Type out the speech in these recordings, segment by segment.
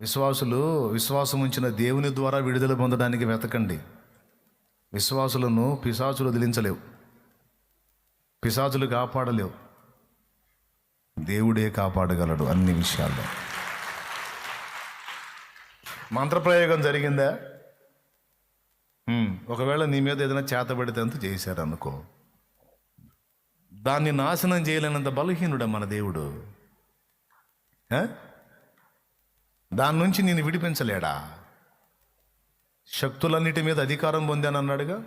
విశ్వాసులు విశ్వాసం ఉంచిన దేవుని ద్వారా విడుదల పొందడానికి వెతకండి. విశ్వాసులను పిశాచులు వదిలించలేవు. పిశాచులు కాపాడలేవు. దేవుడే కాపాడగలడు అన్ని విషయాల్లో. మంత్రప్రయోగం జరిగిందా? ఒకవేళ నీ మీద ఏదైనా చేతబడితే అంత చేశారు అనుకో దాన్ని నాశనం చేయలేనంత బలహీనుడా మన దేవుడు. దాని నుంచి నేను విడిపించలేడా? శక్తులన్నిటి మీద అధికారం పొందాను అన్నాడుగా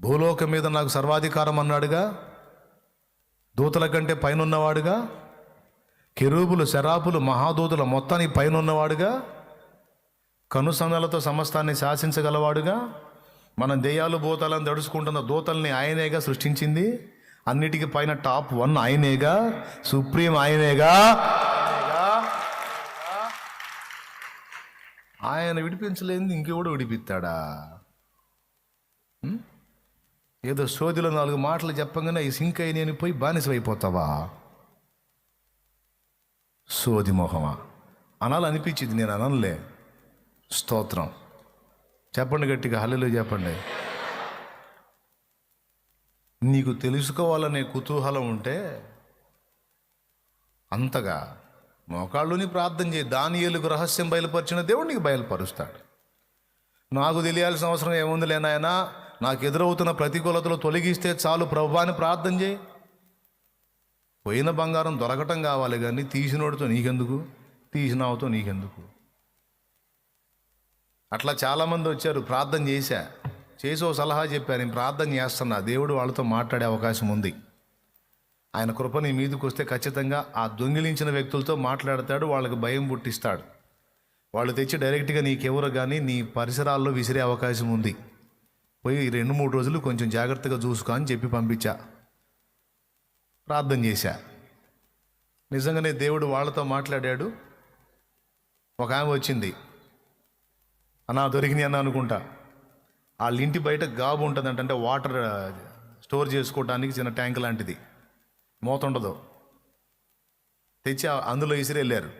భూలోకం మీద నాకు సర్వాధికారం అన్నాడుగా? దూతల కంటే పైన ఉన్నవాడుగా కెరూబులు శరాపులు మహాదూతుల మొత్తానికి పైన ఉన్నవాడుగా కనుసన్నలతో సమస్తాన్ని శాసించగలవాడుగా? మన దెయ్యాలు భూతాలను దడుచుకుంటున్న దూతల్ని ఆయనేగా సృష్టించింది? అన్నిటికీ పైన టాప్ వన్ ఆయనేగా? సుప్రీం ఆయనేగా? ఆయన విడిపించలేనిది ఇంకెవడు విడిపిస్తాడా? ఏదో సోదిలో నాలుగు మాటలు చెప్పగానే ఈ సింక్ అయి నేను పోయి బానిసైపోతావా సోది మొహమా? అనాలనిపించింది నేను అనలే స్తోత్రం. చెప్పండి గట్టిగా హల్లెలూయా చెప్పండి. నీకు తెలుసుకోవాలనే కుతూహలం ఉంటే అంతగా మోకాళ్ళుని ప్రార్థన చేయి. దానియేలుకు రహస్యం బయలుపరిచిన దేవుడు నీకు బయలుపరుస్తాడు. నాకు తెలియాల్సిన అవసరం ఏముంది లేనాయనా నాకు ఎదురవుతున్న ప్రతికూలతలు తొలగిస్తే చాలు. ప్రభువాని ప్రార్థన చేయి. పోయిన బంగారం దొరకటం కావాలి కానీ తీసినోడితో నీకెందుకు? తీసినావుతో నీకెందుకు? అట్లా చాలామంది వచ్చారు ప్రార్థన చేశా. చేసి ఓ సలహా చెప్పారు నేను ప్రార్థన చేస్తున్నా. దేవుడు వాళ్ళతో మాట్లాడే అవకాశం ఉంది. ఆయన కృప నీ మీదకి వస్తే ఖచ్చితంగా ఆ దొంగిలించిన వ్యక్తులతో మాట్లాడతాడు వాళ్ళకి భయం పుట్టిస్తాడు. వాళ్ళు తెచ్చి డైరెక్ట్గా నీకెవరు కానీ నీ పరిసరాల్లో విసిరే అవకాశం ఉంది. పోయి ఈ రెండు మూడు రోజులు కొంచెం జాగ్రత్తగా చూసుకో అని చెప్పి పంపించా. ప్రార్థన చేశా. నిజంగానే దేవుడు వాళ్ళతో మాట్లాడాడు. ఒక ఆమె వచ్చింది. అన్నా దొరికినాయి అన్న అనుకుంటా. వాళ్ళ ఇంటి బయట గాబు ఉంటుంది అంటే వాటర్ స్టోర్ చేసుకోవడానికి చిన్న ట్యాంక్ లాంటిది. మూత ఉండదు తెచ్చి అందులో ఇసిరి వెళ్ళారు.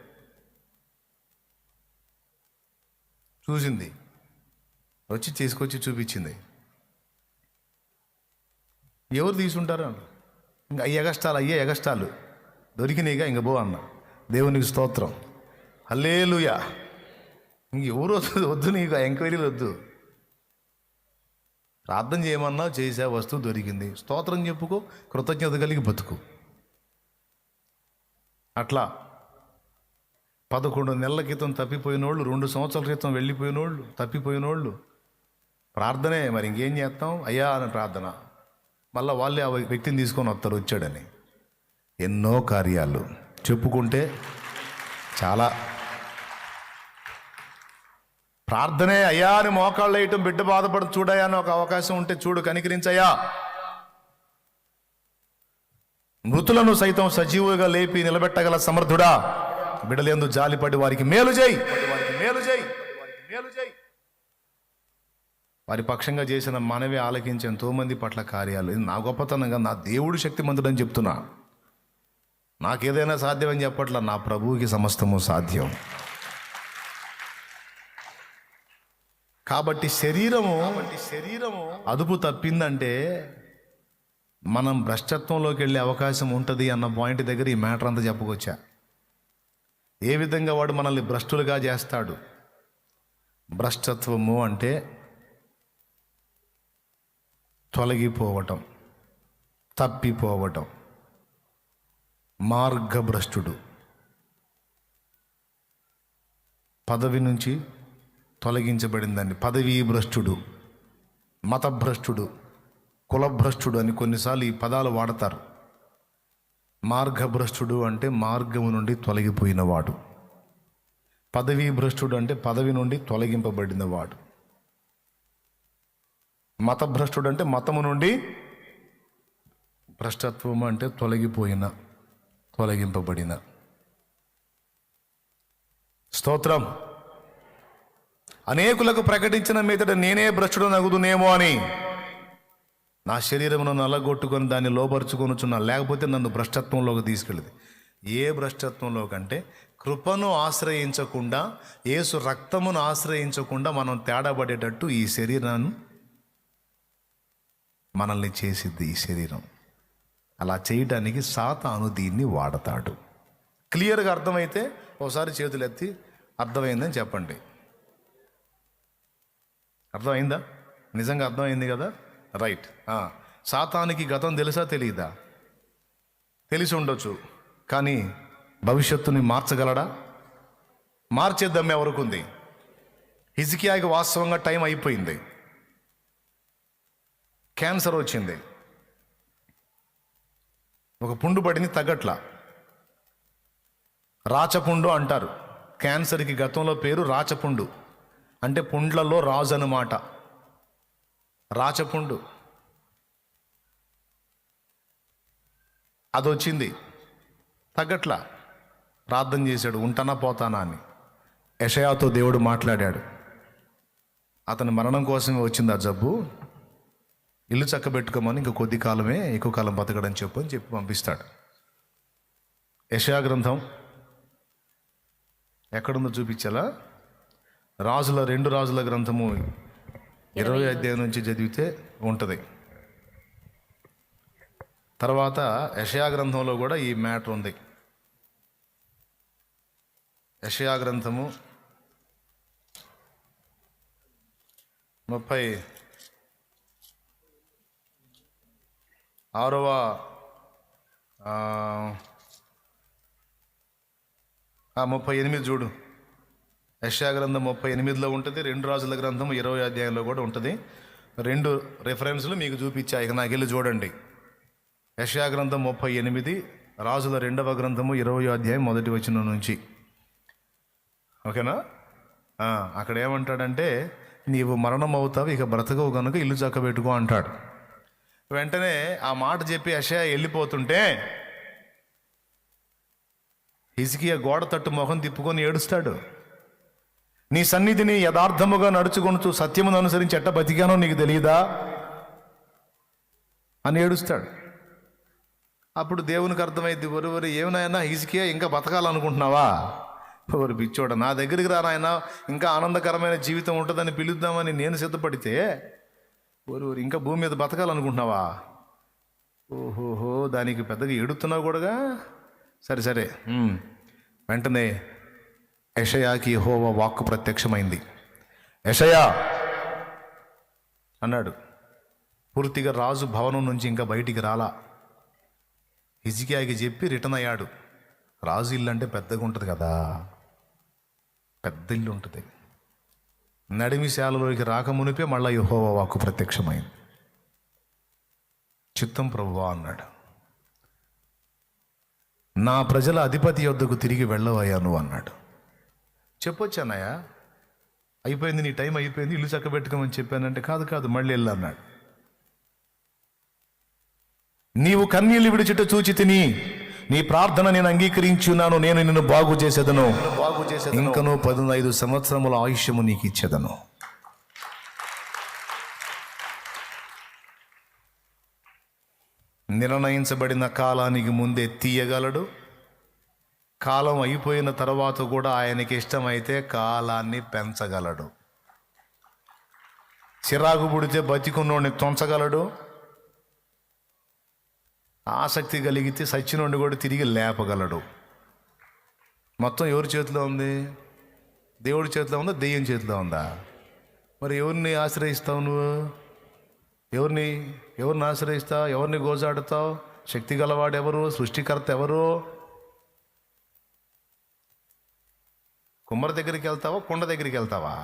చూసింది. వచ్చి తీసుకొచ్చి చూపించింది. ఎవరు తీసుకుంటారు ఇంకా అయ్యే ఎగస్టాలు అయ్యే ఎగస్టాలు. దొరికినాయిగా ఇంక బో అన్న. దేవునికి స్తోత్రం. అల్లేలుయా ఇంక ఎవరు వద్దు వద్దు నీకు ఆ ఎంక్వైరీలు వద్దు. ప్రార్థన చేయమన్నా చేసే వస్తువు దొరికింది. స్తోత్రం చెప్పుకో కృతజ్ఞత కలిగి బతుకు. అట్లా పదకొండు నెలల క్రితం తప్పిపోయిన వాళ్ళు రెండు సంవత్సరాల క్రితం వెళ్ళిపోయిన వాళ్ళు తప్పిపోయిన వాళ్ళు ప్రార్థనే మరి ఇంకేం చేస్తాం? అయ్యా అని ప్రార్థన. మళ్ళీ వాళ్ళే ఆ వ్యక్తిని తీసుకొని వస్తారు వచ్చాడని. ఎన్నో కార్యాలు. చెప్పుకుంటే చాలా ప్రార్థనే అయ్యా అని మోకాళ్ళు వేయటం బిడ్డ బాధపడు చూడయా అని ఒక అవకాశం ఉంటే చూడు కనికరించయ్యా. మృతులను సైతం సజీవుగా లేపి నిలబెట్టగల సమర్థుడా. బిడలేందు జాలిపడి వారికి మేలు చేయి. వారికి మేలు చేయి. వారికి మేలు చేయి. వారి పక్షంగా చేసిన మనవి ఆలకించే ఎంతో మంది పట్ల కార్యాలు. ఇది నా గొప్పతనంగా నా దేవుడు శక్తిమంతుడని చెప్తున్నా. నాకేదైనా సాధ్యమని చెప్పట్లా నా ప్రభువుకి సమస్తము సాధ్యం. కాబట్టి శరీరము శరీరము అదుపు తప్పిందంటే మనం భ్రష్టత్వంలోకి వెళ్ళే అవకాశం ఉంటుంది అన్న పాయింట్ దగ్గర ఈ మ్యాటర్ అంతా చెప్పుకొచ్చా. ఏ విధంగా వాడు మనల్ని భ్రష్టులుగా చేస్తాడు? భ్రష్టత్వము అంటే తొలగిపోవటం తప్పిపోవటం. మార్గభ్రష్టుడు. పదవి నుంచి తొలగించబడిందండి. పదవీ భ్రష్టుడు మతభ్రష్టుడు కులభ్రష్టుడు అని కొన్నిసార్లు ఈ పదాలు వాడతారు. మార్గభ్రష్టుడు అంటే మార్గము నుండి తొలగిపోయినవాడు. పదవీ భ్రష్టుడు అంటే పదవి నుండి తొలగింపబడినవాడు. మతభ్రష్టుడు అంటే మతము నుండి భ్రష్టత్వం అంటే తొలగిపోయిన తొలగింపబడిన. స్తోత్రం. అనేకులకు ప్రకటించిన మీదట నేనే భ్రష్టుడు నగుదునేమో అని. నా శరీరమును నల్లగొట్టుకొని దాన్ని లోపరుచుకొనుచున్నా లేకపోతే నన్ను భ్రష్టత్వంలోకి తీసుకెళ్ళింది. ఏ భ్రష్టత్వంలో కంటే కృపను ఆశ్రయించకుండా ఏసు రక్తమును ఆశ్రయించకుండా మనం తేడాపడేటట్టు ఈ శరీరాన్ని మనల్ని చేసిద్ది ఈ శరీరం. అలా చేయడానికి సాతాను దీన్ని వాడతాడు. క్లియర్గా అర్థమైతే ఒకసారి చేతులు ఎత్తి అర్థమైందని చెప్పండి. అర్థమైందా? నిజంగా అర్థమైంది కదా? రైట్. సాతానికి గతం తెలుసా తెలియదా తెలిసి ఉండొచ్చు. కానీ భవిష్యత్తుని మార్చగలడా? మార్చేద్దాం ఎవరికి ఉంది హిజికియాకి వాస్తవంగా టైం అయిపోయింది. క్యాన్సర్ వచ్చింది. ఒక పుండు పడింది తగ్గట్లా. రాచపుండు అంటారు. క్యాన్సర్కి గతంలో పేరు రాచపుండు. అంటే పుండ్లలో రాజు అనమాట రాచపుండు. అది వచ్చింది తగ్గట్లా ప్రార్థన చేశాడు ఉంటానా పోతానా అని. యషయాతో దేవుడు మాట్లాడాడు. అతని మరణం కోసమే వచ్చింది ఆ జబ్బు. ఇల్లు చక్కబెట్టుకోమని ఇంక కొద్ది కాలమే ఎక్కువ కాలం బతకడం చెప్పు అని చెప్పి పంపిస్తాడు. యషయా గ్రంథం ఎక్కడుందో చూపించాలా? రాజుల రెండు రాజుల గ్రంథము ఇరవై అధ్యాయం నుంచి చదివితే ఉంటుంది. తర్వాత యషయా గ్రంథంలో కూడా ఈ మ్యాటర్ ఉంది. యషయా గ్రంథము ముప్పై ఆరవ ముప్పై ఎనిమిది చూడు. యశాగ్రంథం ముప్పై ఎనిమిదిలో ఉంటుంది రెండు రాజుల గ్రంథం ఇరవై అధ్యాయంలో కూడా ఉంటుంది. రెండు రెఫరెన్స్లు మీకు చూపించా ఇక నాకు వెళ్ళి చూడండి. యశాగ్రంథం ముప్పై ఎనిమిది రాజుల రెండవ గ్రంథము ఇరవై అధ్యాయం మొదటి వచనం నుంచి. ఓకేనా? అక్కడ ఏమంటాడంటే నీవు మరణం అవుతావు ఇక బ్రతకవు కనుక ఇల్లు చక్కబెట్టుకో అంటాడు. వెంటనే ఆ మాట చెప్పి అషయ వెళ్ళిపోతుంటే హిజ్కియా గోడ తట్టు మొహం తిప్పుకొని ఏడుస్తాడు. నీ సన్నిధిని యథార్థముగా నడుచుకొనుచు సత్యమును అనుసరించి ఎట్ట బతికానో నీకు తెలియదా? అని ఏడుస్తాడు. అప్పుడు దేవునికి అర్థమైంది ఒరువరు ఏమైనా హిజ్కియా ఇంకా బతకాలనుకుంటున్నావా? ఎవరు పిచ్చోడ నా దగ్గరికి రా నాయన ఇంకా ఆనందకరమైన జీవితం ఉంటుందని పిలుద్దామని నేను సిద్ధపడితే ఒరు ఇంకా భూమి మీద బతకాలనుకుంటున్నావా? ఓహోహో దానికి పెద్దగా ఎడుతున్నావు కూడాగా? సరే సరే వెంటనే యషయాకి హోవ వాక్కు ప్రత్యక్షమైంది. యషయా! అన్నాడు. పూర్తిగా రాజు భవనం నుంచి ఇంకా బయటికి రాలా. హిజికియాకి చెప్పి రిటర్న్ అయ్యాడు. రాజు ఇల్లు అంటే పెద్దగా ఉంటుంది కదా. పెద్ద ఇల్లు ఉంటుంది నడిమిశాలలోకి రాకమునిపే మళ్ళా యహోవ వాక్కు ప్రత్యక్షమైంది. చిత్తం ప్రభువా అన్నాడు. నా ప్రజల అధిపతి యొద్దకు తిరిగి వెళ్ళవయ్యా నువ్వు అన్నాడు. చెప్పొచ్చానయ్య అయిపోయింది నీ టైం అయిపోయింది ఇల్లు చక్కబెట్టుకోమని చెప్పానంటే కాదు కాదు మళ్ళీ వెళ్ళు అన్నాడు. నీవు కన్నీళ్ళు విడిచిట చూచి తిని నీ ప్రార్థన నేను అంగీకరించున్నాను నేను నిన్ను బాగు చేసేదను. బాగు చేసేది ఇంకను పదునైదు సంవత్సరముల ఆయుష్యము నీకు ఇచ్చేదను. నిర్ణయించబడిన కాలానికి ముందే తీయగలడు. కాలం అయిపోయిన తర్వాత కూడా ఆయనకి ఇష్టమైతే కాలాన్ని పెంచగలడు. చిరాకు పుడితే బతికున్నోడిని తుంచగలడు. ఆసక్తి కలిగితే సచ్చినోడిని కూడా తిరిగి లేపగలడు. మొత్తం ఎవరి చేతిలో ఉంది? దేవుడి చేతిలో ఉందా? దెయ్యం చేతిలో ఉందా? మరి ఎవరిని ఆశ్రయిస్తావు నువ్వు? ఎవరిని ఎవరిని ఆశ్రయిస్తావు? ఎవరిని గోజాడుతావు? శక్తి గలవాడు ఎవరు సృష్టికర్త ఎవరు? కుమ్మరి దగ్గరికి వెళ్తావా కుండ దగ్గరికి వెళ్తావా?